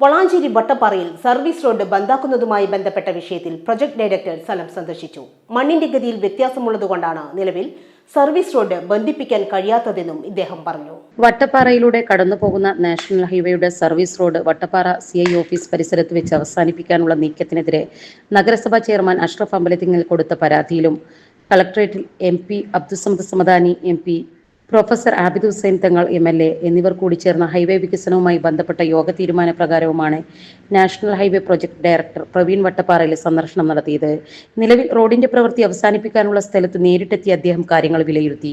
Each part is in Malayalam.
വളാഞ്ചേരി വട്ടപ്പാറയിൽ സർവീസ് റോഡ് ബന്ധാക്കുന്നതുമായി ബന്ധപ്പെട്ട വിഷയത്തിൽ പ്രൊജക്ട് ഡയറക്ടർ സ്ഥലം സന്ദർശിച്ചു. മണ്ണിന്റെ ഗതിയിൽ വ്യത്യാസമുള്ളതുകൊണ്ടാണ് നിലവിൽ സർവീസ് റോഡ് ബന്ധിപ്പിക്കാൻ കഴിയാത്തതെന്നും ഇദ്ദേഹം പറഞ്ഞു. വട്ടപ്പാറയിലൂടെ കടന്നുപോകുന്ന നാഷണൽ ഹൈവേയുടെ service road Vattappara C I office പരിസരത്ത് വെച്ച് അവസാനിപ്പിക്കാനുള്ള നീക്കത്തിനെതിരെ നഗരസഭാ ചെയർമാൻ അഷ്റഫ് അമ്പലത്തിങ്ങൽ കൊടുത്ത പരാതിയിലും കളക്ടറേറ്റിൽ M P Abdussamad Samadani M P professor Abid Hussain Thangal M L A എന്നിവർ കൂടി ചേർന്ന ഹൈവേ വികസനവുമായി ബന്ധപ്പെട്ട യോഗ തീരുമാനപ്രകാരവുമാണ് national highway project director Praveen വട്ടപ്പാറയിൽ സന്ദർശനം നടത്തിയത്. നിലവിൽ റോഡിന്റെ പ്രവൃത്തി അവസാനിപ്പിക്കാനുള്ള സ്ഥലത്ത് നേരിട്ടെത്തിയ അദ്ദേഹം കാര്യങ്ങൾ വിലയിരുത്തി.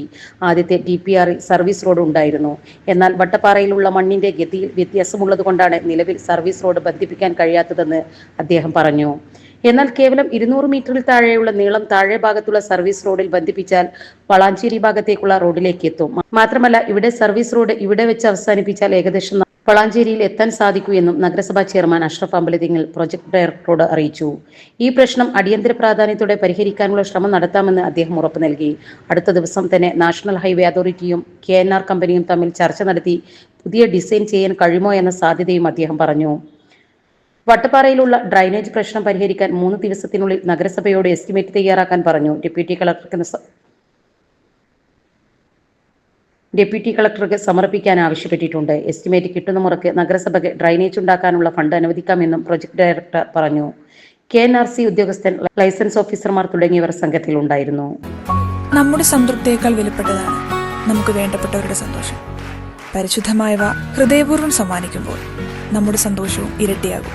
ആദ്യത്തെ ഡി പി ആറിൽ സർവീസ് റോഡ് ഉണ്ടായിരുന്നു. എന്നാൽ വട്ടപ്പാറയിലുള്ള മണ്ണിന്റെ ഗതിയിൽ വ്യത്യാസമുള്ളതുകൊണ്ടാണ് നിലവിൽ സർവീസ് റോഡ് ബന്ധിപ്പിക്കാൻ കഴിയാത്തതെന്ന് അദ്ദേഹം പറഞ്ഞു. എന്നാൽ കേവലം ഇരുന്നൂറ് മീറ്ററിൽ താഴെയുള്ള നീളം താഴെ ഭാഗത്തുള്ള സർവീസ് റോഡിൽ ബന്ധിപ്പിച്ചാൽ വളാഞ്ചേരി ഭാഗത്തേക്കുള്ള റോഡിലേക്ക് എത്തും. മാത്രമല്ല ഇവിടെ സർവീസ് റോഡ് ഇവിടെ വെച്ച് അവസാനിപ്പിച്ചാൽ ഏകദേശം വളാഞ്ചേരിയിൽ എത്താൻ സാധിക്കൂ എന്നും നഗരസഭാ ചെയർമാൻ അഷ്റഫ് അമ്പലതിങ്ങൽ പ്രൊജക്ട് ഡയറക്ടറോട് അറിയിച്ചു. ഈ പ്രശ്നം അടിയന്തര പ്രാധാന്യത്തോടെ പരിഹരിക്കാനുള്ള ശ്രമം നടത്താമെന്ന് അദ്ദേഹം ഉറപ്പു നൽകി. അടുത്ത ദിവസം തന്നെ നാഷണൽ ഹൈവേ അതോറിറ്റിയും കെ കമ്പനിയും തമ്മിൽ ചർച്ച നടത്തി പുതിയ ഡിസൈൻ ചെയ്യാൻ കഴിയുമോ എന്ന സാധ്യതയും അദ്ദേഹം പറഞ്ഞു. വട്ടപ്പാറയിലുള്ള ഡ്രൈനേജ് പ്രശ്നം പരിഹരിക്കാൻ മൂന്ന് ദിവസത്തിനുള്ളിൽ നഗരസഭയോട് എസ്റ്റിമേറ്റ് തയ്യാറാക്കാൻ പറഞ്ഞു ഡെപ്യൂട്ടി കളക്ടർക്ക് ഡെപ്യൂട്ടി കളക്ടർക്ക് സമർപ്പിക്കാൻ ആവശ്യപ്പെട്ടിട്ടുണ്ട്. എസ്റ്റിമേറ്റ് കിട്ടുന്ന മുറയ്ക്ക് നഗരസഭയ്ക്ക് ഡ്രൈനേജ് ഉണ്ടാക്കാനുള്ള ഫണ്ട് അനുവദിക്കാമെന്നും പ്രൊജക്ട് ഡയറക്ടർ പറഞ്ഞു. കെ എൻ ആർ സി ഉദ്യോഗസ്ഥൻ ലൈസൻസ് ഓഫീസർമാർ തുടങ്ങിയവർ സംഘത്തിലുണ്ടായിരുന്നു. നമ്മുടെ സംതൃപ്തിയേക്കാൾ വിലപ്പെട്ടതാണ് നമുക്ക് വേണ്ടപ്പെട്ടവരുടെ സന്തോഷം. പരിശുദ്ധമായവ ഹൃദയപൂർവം സമ്മാനിക്കുമ്പോൾ നമ്മുടെ സന്തോഷവും ഇരട്ടിയാകും.